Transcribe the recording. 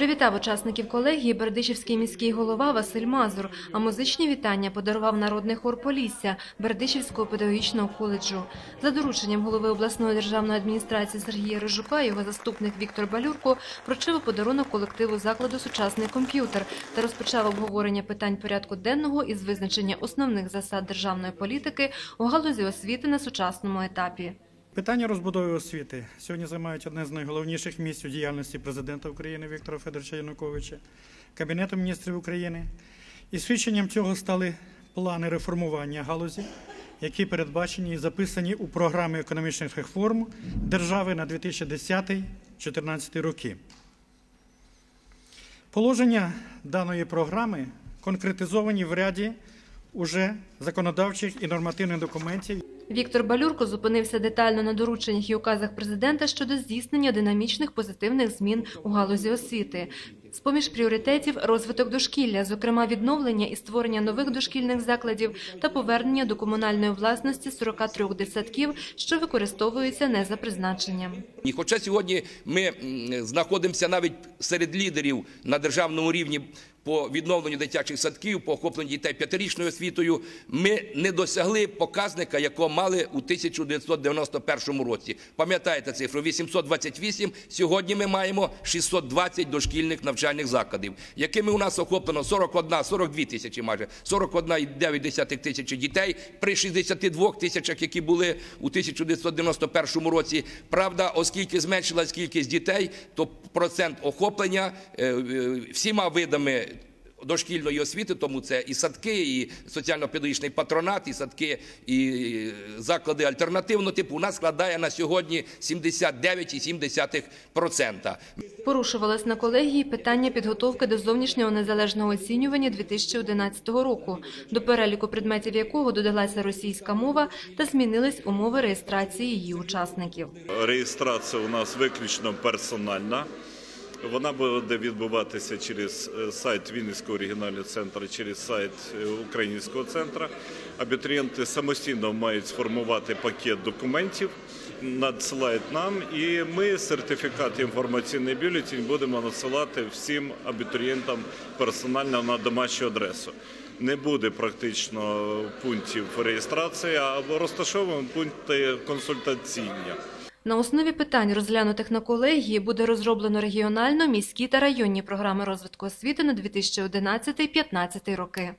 Привітав учасників колегії Бердичівський міський голова Василь Мазур, а музичні вітання подарував народний хор Полісся Бердичівського педагогічного коледжу. За дорученням голови обласної державної адміністрації Сергія Рижука, його заступник Віктор Балюрко вручив подарунок колективу закладу сучасний комп'ютер та розпочав обговорення питань порядку денного із визначення основних засад державної політики у галузі освіти на сучасному етапі. Питання розбудови освіти сьогодні займають одне з найголовніших місць у діяльності президента України Віктора Федоровича Януковича, Кабінету міністрів України. І свідченням цього стали плани реформування галузі, які передбачені і записані у програмі економічних реформ держави на 2010-2014 роки. Положення даної програми конкретизовані в ряді уже законодавчих і нормативних документів, Віктор Балюрко зупинився детально на дорученнях і указах президента щодо здійснення динамічних позитивних змін у галузі освіти. З-поміж пріоритетів розвиток дошкілля, зокрема відновлення і створення нових дошкільних закладів та повернення до комунальної власності 43 дитсадків, що використовуються не за призначенням. І хоча сьогодні ми знаходимося навіть серед лідерів на державному рівні по відновленню дитячих садків, по охопленню дітей п'ятирічною освітою, ми не досягли показника, якого мали у 1991 році. Пам'ятаєте цифру 828, сьогодні ми маємо 620 дошкільних навчальних закладів, якими у нас охоплено 41, 42 тисячі майже, 41,9 тисячі дітей при 62 тисячах, які були у 1991 році. Правда, оскільки зменшилась кількість дітей, то процент охоплення е, е, всіма видами дошкільної освіти, тому це і садки, і соціально-педагогічний патронат, і садки, і заклади альтернативного типу, у нас складає на сьогодні 79,7%. Порушувалось на колегії питання підготовки до зовнішнього незалежного оцінювання 2011 року, до переліку предметів якого додалася російська мова та змінились умови реєстрації її учасників. Реєстрація у нас виключно персональна. Вона буде відбуватися через е, сайт Вінницького регіонального центру, через сайт е, Українського центру. Абітурієнти самостійно мають сформувати пакет документів, надсилають нам, і ми сертифікат інформаційний бюлетень будемо надсилати всім абітурієнтам персонально на домашню адресу. Не буде практично пунктів реєстрації, а розташовуємо пункти консультаційні. На основі питань, розглянутих на колегії, буде розроблено регіонально, міські та районні програми розвитку освіти на 2011-2015 роки.